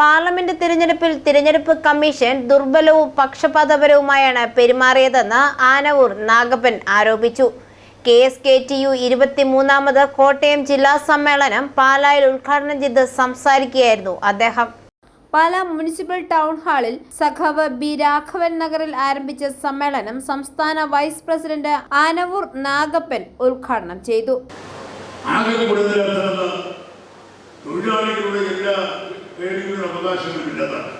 Parliament തിരഞ്ഞെടുപ്പിൽ തിരഞ്ഞെടുപ്പ് commission ദുർബലവും പക്ഷപാതപരവുമായാണ് പെരുമാറിയതെന്ന് Anavoor Nagappan ആരോപിച്ചു. K S K T U ഇരുപത്തിമൂന്നാമത് Kottayam ജില്ലാ സമ്മേളനം പാലായിൽ ഉദ്ഘാടനം ചെയ്ത് സംസാരിക്കുകയായിരുന്നു അദ്ദേഹം. പാല മുനിസിപ്പൽ ടൗൺ ഹാളിൽ സഖാവ് ബി രാഘവൻ നഗറിൽ ആരംഭിച്ച സമ്മേളനം സംസ്ഥാന വൈസ് പ്രസിഡന്റ് ആനവൂർ നാഗപ്പൻ ഉദ്ഘാടനം ചെയ്തു. തൊഴിലാളികളുടെ എല്ലാ പേരുകളുടെ അവകാശങ്ങളും ഇല്ലാതാണ്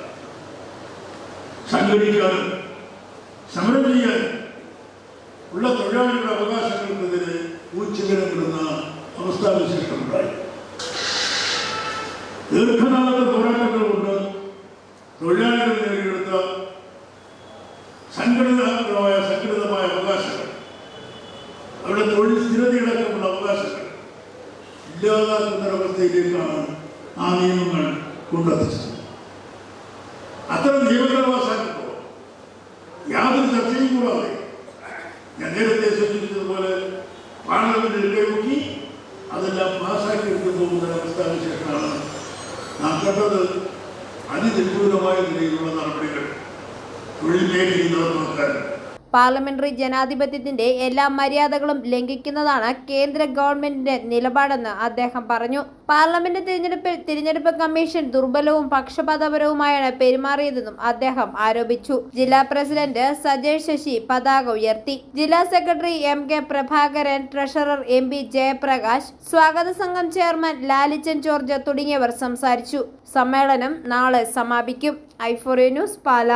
സംഘടിക്കാനും സമരം ചെയ്യാൻ ഉള്ള തൊഴിലാളികളുടെ അവകാശങ്ങൾക്കെതിരെ ഊച്ചകരപ്പെടുന്ന അവസ്ഥാവിശേഷമുണ്ടായി ദീർഘനാളത്തെ പോരാട്ടങ്ങൾ കൊണ്ട് തൊഴിലാളികൾ നേടിയെടുത്ത സംഘടിതമായ സംഘടിതമായ അവകാശങ്ങൾ അവരുടെ തൊഴിൽ സ്ഥിരതയടക്കമുള്ള അവകാശങ്ങൾ ഇല്ലാതാക്കുന്ന ഒരവസ്ഥയിലേക്കാണ് ആ നിയമങ്ങൾ കൊണ്ടെത്തിച്ചത് അത്തരം പാസാക്കുമ്പോൾ യാതൊരു ചർച്ചയും കൂടാതെ ഞാൻ നേരത്തെ സൂചിപ്പിച്ചതുപോലെ പാർലമെന്റിൽ ഇടയൊക്കി അതെല്ലാം പാസാക്കി എടുത്തു പോകുന്ന ഒരവസ്ഥാവിശേഷമാണ് നാം കണ്ടത് അതിനിഗൂഢമായ നിലയിലുള്ള നടപടികൾ തൊഴിൽ മേഖലയിൽ നടപ്പാക്കാൻ പാർലമെന്ററി ജനാധിപത്യത്തിന്റെ എല്ലാ മര്യാദകളും ലംഘിക്കുന്നതാണ് കേന്ദ്ര ഗവൺമെന്റിന്റെ നിലപാടെന്ന് അദ്ദേഹം പറഞ്ഞു. പാർലമെന്റ് തിരഞ്ഞെടുപ്പിൽ തിരഞ്ഞെടുപ്പ് കമ്മീഷൻ ദുർബലവും പക്ഷപാതപരവുമായാണ് പെരുമാറിയതെന്നും അദ്ദേഹം ആരോപിച്ചു. ജില്ലാ പ്രസിഡന്റ് സജയ് ശശി പതാക ഉയർത്തി. ജില്ലാ secretary M K Prabhakaran treasurer M P Jayaprakash സ്വാഗത സംഘം ചെയർമാൻ ലാലിച്ചൻ ജോർജ് തുടങ്ങിയവർ സംസാരിച്ചു. സമ്മേളനം നാളെ സമാപിക്കും. ഐഫോറിയ ന്യൂസ് പാല.